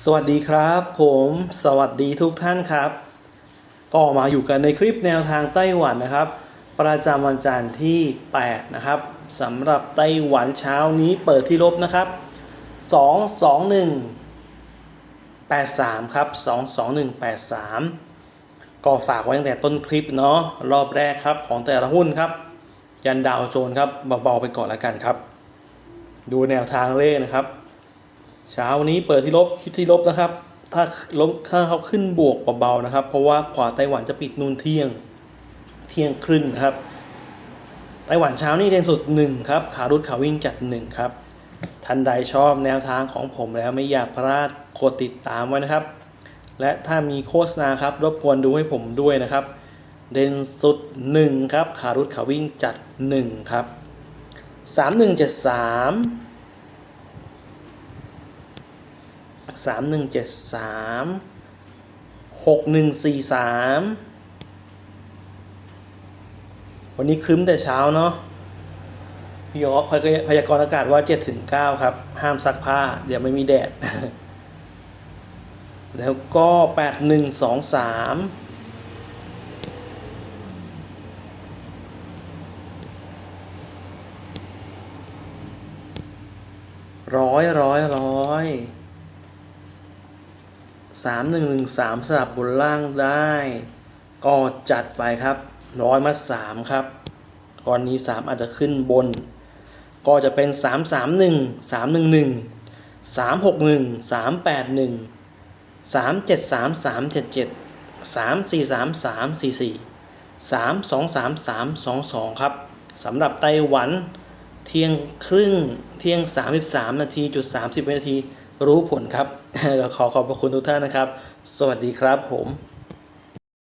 สวัสดีครับผมสวัสดีทุกท่านครับ ก็มาอยู่กันในคลิปแนวทางไต้หวันนะครับ ประจำวันจันทร์ที่ 8 นะครับสำหรับไต้หวันเช้านี้เปิดที่ลบนะครับ 221 83 ครับ 22183 ก็ฝากไว้ตั้งแต่ต้นคลิปเนาะรอบแรกครับของแต่ละหุ้นครับ ยันดาวโจนครับเบาๆไปก่อนแล้วกันครับ ดูแนวทางเลขนะครับ เช้าวันี้เปิดที่ลบคิดที่ลบนะครับ ถ้าลบถ้าเขาขึ้นบวกเบาๆนะครับ เพราะว่าขวาไต้หวันจะปิดนูนเที่ยงเที่ยงครึ่งนะครับ ไต้หวันเช้านี้เด่นสุด1ครับขารุดขาวิ่งจัด1ครับท่านใดชอบแนวทางของผมแล้วไม่อยากพลาดกดติดตามไว้นะครับ และถ้ามีโฆษณาครับรบกวนดูให้ผมด้วยนะครับ เด่นสุด 1 ครับ ขารุดขาวิ่งจัด 1 ครับ 3173 สามหนึ่งเจ็ดสามหกหนึ่งสี่สามวันนี้ครึ้มแต่เช้าเนาะพี่ยอกพยากรณ์อากาศว่าเจ็ดถึงเก้าครับ ห้ามซักผ้า เดี๋ยวไม่มีแดด แล้วก็แปดหนึ่งสองสามร้อยร้อยร้อย สามหนึ่งหนึ่งสามสลับบนล่างได้ ก็จัดไปครับร้อยมาสามครับก่อนนี้สามอาจจะขึ้นบน ก็จะเป็นสามสามหนึ่งสามหนึ่งหนึ่งสามหกหนึ่งสามแปดหนึ่งสามเจ็ดสามสามเจ็ดเจ็ดสามสี่สามสามสี่สี่สามสองสามสามสองสองครับสำหรับไต้หวันเที่ยงครึ่งเที่ยง 33 นาทีจุด 30 วินาที รู้ผลครับขอขอบพระคุณทุกท่านนะครับ สวัสดีครับผม